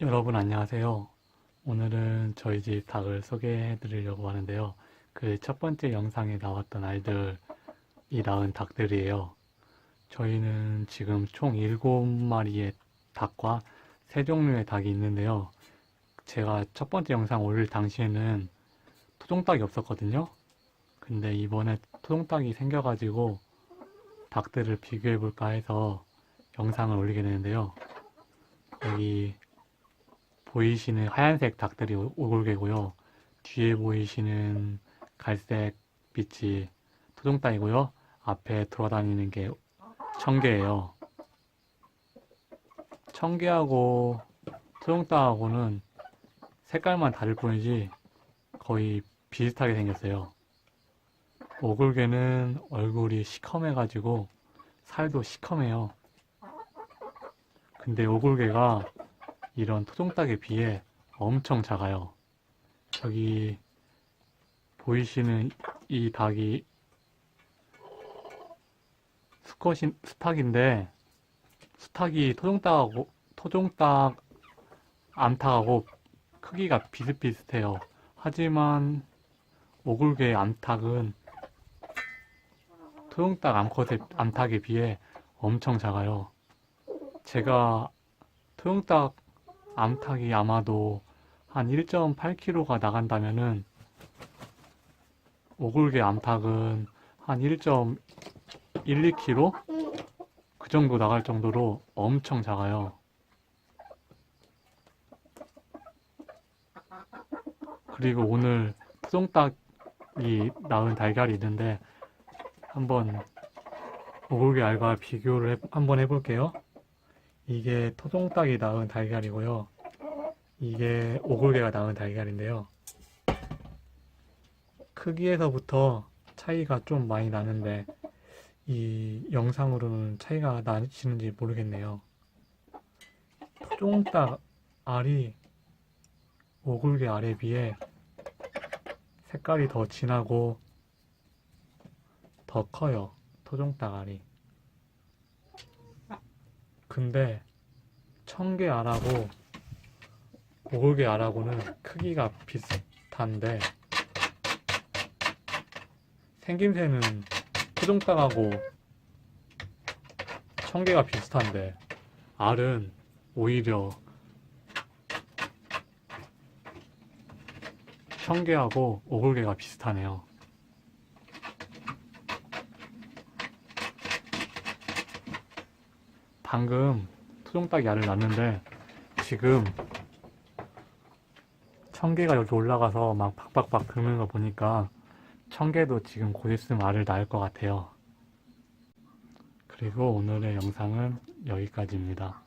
여러분 안녕하세요. 오늘은 저희 집 닭을 소개해 드리려고 하는데요. 그 첫 번째 영상에 나왔던 알들이 낳은 닭들이에요. 저희는 지금 총 7마리의 닭과 세 종류의 닭이 있는데요. 제가 첫 번째 영상 올릴 당시에는 토종닭이 없었거든요. 근데 이번에 토종닭이 생겨가지고 닭들을 비교해 볼까 해서 영상을 올리게 되는데요. 여기 보이시는 하얀색 닭들이 오- 오골개고요. 뒤에 보이시는 갈색 빛이 토종닭이고요. 앞에 돌아다니는 게 청개예요. 청개하고 토종닭하고는 색깔만 다를 뿐이지 거의 비슷하게 생겼어요. 오골개는 얼굴이 시커매가지고 살도 시커매요. 근데 오골개가 이런 토종닭에 비해 엄청 작아요. 저기 보이시는 이 닭이 수컷인 수탉인데 수탉이 토종닭하고 토종닭 암탉하고 크기가 비슷비슷해요. 하지만 오골개 암탉은 토종닭 암컷의 암탉에 비해 엄청 작아요. 제가 토종닭 암탉이 아마도 한 1.8kg가 나간다면은 오골개 암탉은 한 1.1, 2kg? 그 정도 나갈 정도로 엄청 작아요. 그리고 오늘 토종닭이 낳은 달걀이 있는데 한번 오골개 알과 비교를 해- 한번 해볼게요. 이게 토종닭이 낳은 달걀이고요. 이게 오골개가 낳은 달걀인데요. 크기에서부터 차이가 좀 많이 나는데 이 영상으로는 차이가 나시는지 모르겠네요. 토종닭 알이 오골개 알에 비해 색깔이 더 진하고 더 커요. 토종닭 알이. 근데 청개 알하고 오골개 알하고는 크기가 비슷한데 생김새는 토종닭하고 청개가 비슷한데 알은 오히려 청개하고 오골개가 비슷하네요. 방금 토종닭이 알을 낳는데 지금 청개가 여기 올라가서 막 박박박 긁는 거 보니까 청개도 지금 곧 있으면 알을 낳을 것 같아요. 그리고 오늘의 영상은 여기까지입니다.